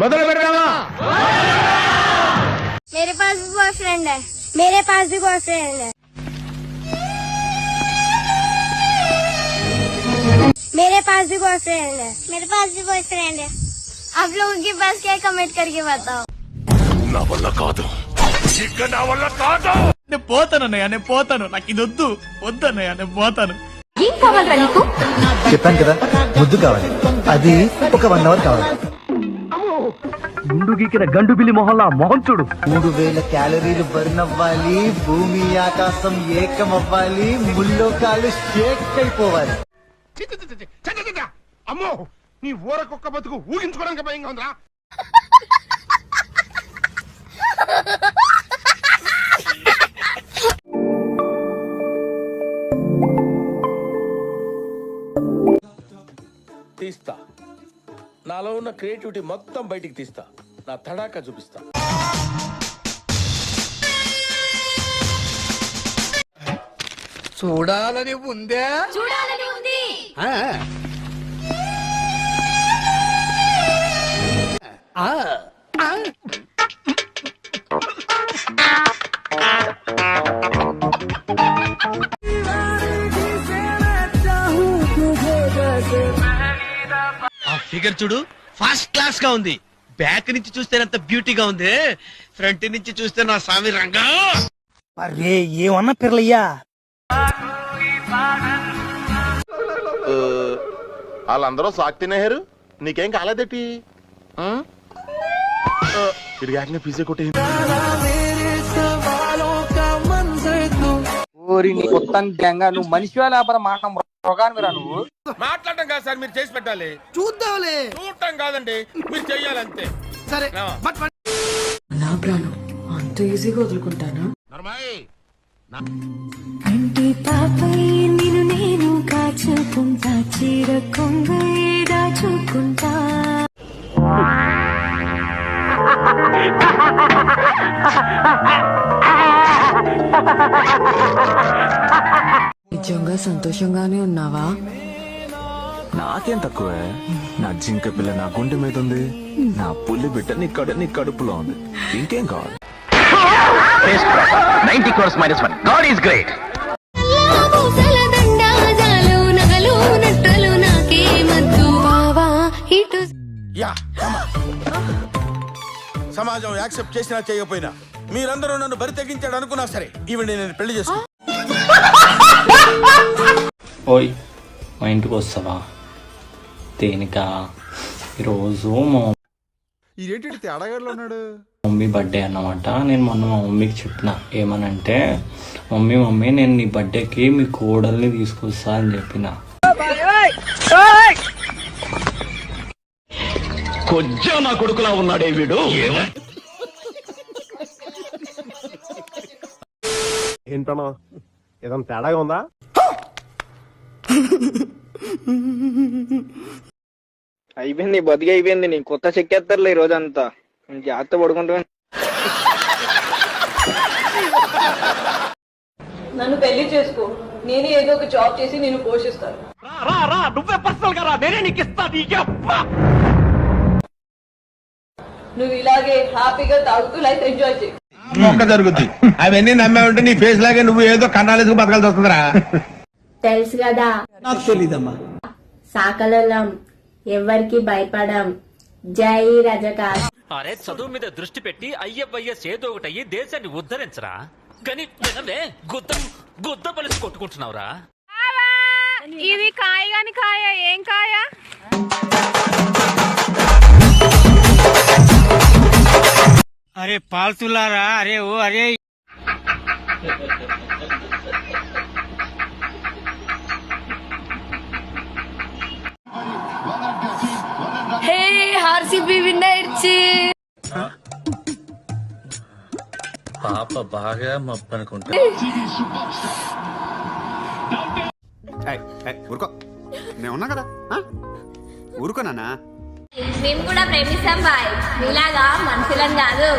మొదలు పెడదామా मेरे पास भी बॉयफ्रेंड है मेरे पास भी बॉयफ्रेंड है मेरे पास भी बॉयफ्रेंड है मेरे पास भी बॉयफ्रेंड है आप लोगों के पास क्या है कमेंट करके बताओ నా వల్ల కాదు ఇక నా వల్ల కాదు నేను పోతాను అన్నయ్య నేను పోతాను నాకు ఇది వద్దు వద్దు అన్నయ్య నేను పోతాను ఏం కావాలరా నీకు చెప్పాను కదా ముద్దు కావాలి అది ఒక వన్ అవర్ కావాలి ముందు గీకిన గండు బిల్లి మొహల్లా మొహం చూడు. మూడు వేల క్యాలరీలు బర్న్ అవ్వాలి భూమి ఆకాశం ఏకం అవ్వాలి ముల్లో కాలు షేక్ అయిపోవాలి. అమ్మో నీ ఊర కుక్క బతుకు ఊహించుకోవడానికి భయంగా ఉందిరా. నాలో ఉన్న క్రియేటివిటీ మొత్తం బయటికి తీస్తా. నా తడాకా చూపిస్తా. చూడాలని ఉందే. చూడాలని ఉంది. ఆ. ఫిగర్ చూడు ఫస్ట్ క్లాస్గా ఉంది. బ్యాక్ నుంచి చూస్తేనంత బ్యూటీగా ఉంది. ఫ్రంట్ నుంచి చూస్తే నా స్వామి రంగా. అరే ఏమన్నా పిర్లయ్యా వాళ్ళందరూ సాక్ తినేహారు నీకేం కాలేదేటి? ఏకంగా పిజ్జా కొట్టే ఓరి నీ కొత్త గంగా నువ్వు మనిషి లేకపోతే మాట మృగానివిరా నువ్వు. మాట్లాడటం కాదు సార్ మీరు చేసి పెట్టాలి. చూద్దాంలే. చూడటం కాదండి మీరు చెయ్యాలంతే. సరే. బట్ నా ప్రాణం అంత ఈజీగా వదులుకుంటానా? నర్మాయి! కంటి పాపై నిన్ను నేను కాచుకుంటా చీర కొంగై దాచుకుంటా నిజంగా సంతోషంగానే ఉన్నావా? నాకేం తక్కువే నా జింక పిల్ల నా గుండె మీద ఉంది నా పుల్లి బిడ్డ నీ కడు నీ కడుపులో ఉంది. ఇంకేం కావాలి? Ninety crores minus one God is great సమాజం యాక్సెప్ట్ చేసినా చేయకపోయినా మీరందరూ నన్ను బరి తెగించాడు అనుకున్నా సరే. ఈవిడ నేను పెళ్ళి చేసుకున్నా ఓయ్ మా ఇంటికి వస్తావా? దేనికా ఈరోజు మా ఇదేంటి తేడాగడలో ఉన్నాడు? మమ్మీ బర్త్డే అన్నమాట. నేను మొన్న మా మమ్మీకి చెప్పిన ఏమనంటే మమ్మీ మమ్మీ నేను నీ బర్త్డేకి మీ కోడల్ని తీసుకొస్తా అని చెప్పిన. కొంచెం నా కొడుకులా ఉన్నాడే వీడు. ఏంటన్నా ఏదైనా తేడాగా ఉందా? అయిపోయింది బతికి అయిపోయింది నీ కొత్త చెక్కేస్తారులే ఈ రోజంతా జాగ్రత్త పడుకుంటా నన్ను పెళ్ళి చేసుకో. నేను ఏదో ఒక జాబ్ చేసి నేను పోషిస్తాను. రా రా నువ్వే పర్సనల్గా రా. నేనే నీకు ఇస్తా. నువ్వు ఇలాగే హ్యాపీగా తాగుతూ లైఫ్ ఎంజాయ్ చేయి. మొక్క జరుగుద్ది. అవన్నీ నమ్మే ఉంటే నీ ఫేస్ లాగే నువ్వు ఏదో కన్నాలేసుకు బతకాల్సి వస్తుందిరా. తెలుసు కదా. నాకు తెలీదమ్మా. సాకలం ఎవరికి భయపడం. జై రజకాష్ అరే చదువు మీద దృష్టి పెట్టి అయ్యవయ్య చేదో ఒకటి అయ్యి దేశాన్ని ఉద్ధరించరా? కానీ గుద్ద గుద్ద పలిసి కొట్టుకుంటున్నావురా. ఇది కాయ గాని కాయ ఏం కాయ? అరే పాల్తులారా అరే ఓ అరే. విన్నర్చి పాప బాగా మప్పనుకుంటా. ఊరుకో. నేను ఉన్నా కదా? ఊరుకోనా మేము కూడా ప్రేమిస్తాం బాయ్. మీలాగా మనుషులం కాదు.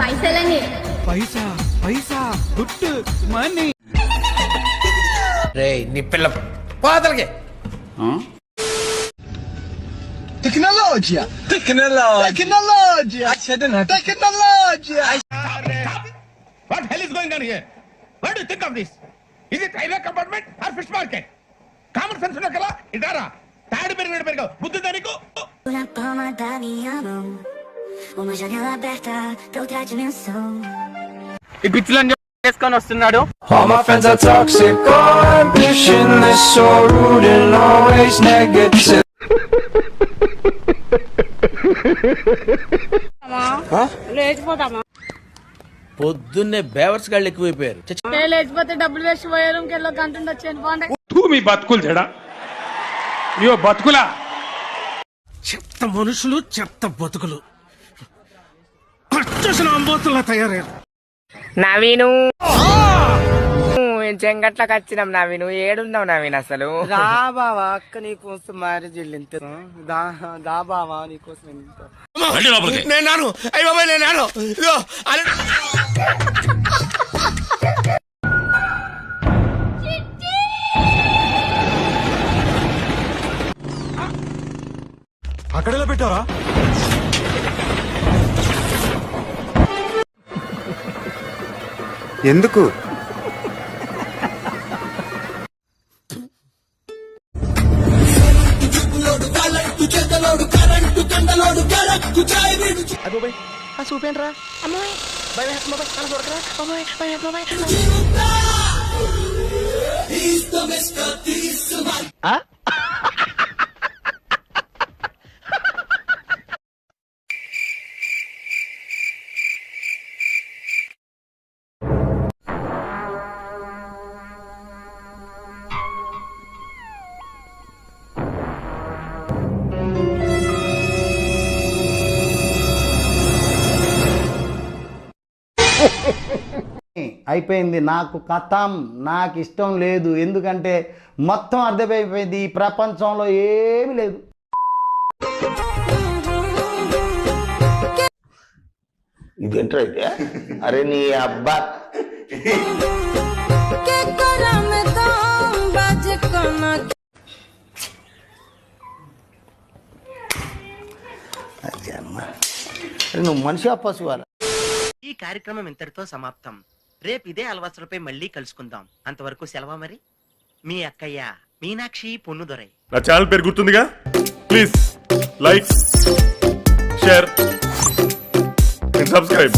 పైసలని. పైసా పైసా గుట్టు మనీ. రే నీ పిల్ల పాతలకే. తికినాలో Tecnologia. Tecnologia. Tecnologia. Tecnologia. What hell is going on here what do think of this is it railway compartment or fish market common sense ఉన్న కదా ఇటారా తాడు పెరిగినట్టు పెరిగావు బుద్ధి దానికి Una palma da minha mão, uma janela aberta pra outra dimensão. ఈ పిచ్చిలని చేసుకొని వస్తున్నాడు All my friends are toxic, all ambitionless, so rude and always negative. లేచిపోతామా? పొద్దున్నే బేవర్స్ గాళ్ళు ఎక్కువైపోయారు. లేచిపోతే డబ్బులు వేసి పోయే రూమ్కి వెళ్ళి గంట వచ్చాను మీ బతుకులు ఇయో బతుకులా? చెత్త మనుషులు చెత్త బతుకులు. అంబోతుల్లా తయారయ్యారు. నవీను. చెంగట్లకు వచ్చినాం నవీను. ఏడున్నావు నవీన్ అసలు? రా బావా అక్క నీకోసం మ్యారేజ్ వెళ్ళింత దా దా బావా నీకోసం నేను నాను. అయ్యి బాబాయ్ నేను నాను ఇదిగో అలా- అక్కడెలా పెట్టారా ఎందుకు అయిపోయింది. నాకు కథం నాకు ఇష్టం లేదు. ఎందుకంటే మొత్తం అర్థమైపోయింది. ఈ ప్రపంచంలో ఏమీ లేదు. ఇదేంట్రా అయితే అరే నీ అబ్బా. నువ్వు మనిషి పశువాల ఈ కార్యక్రమం ఇంతటితో సమాప్తం. రేపు ఇదే అలవాసులపై మళ్ళీ కలుసుకుందాం. అంతవరకు సెలవు మరి? మీ అక్కయ్య మీనాక్షి పొన్నుదొరై. నా ఛానల్ పేరు గుర్తుందిగా? Please like share and subscribe.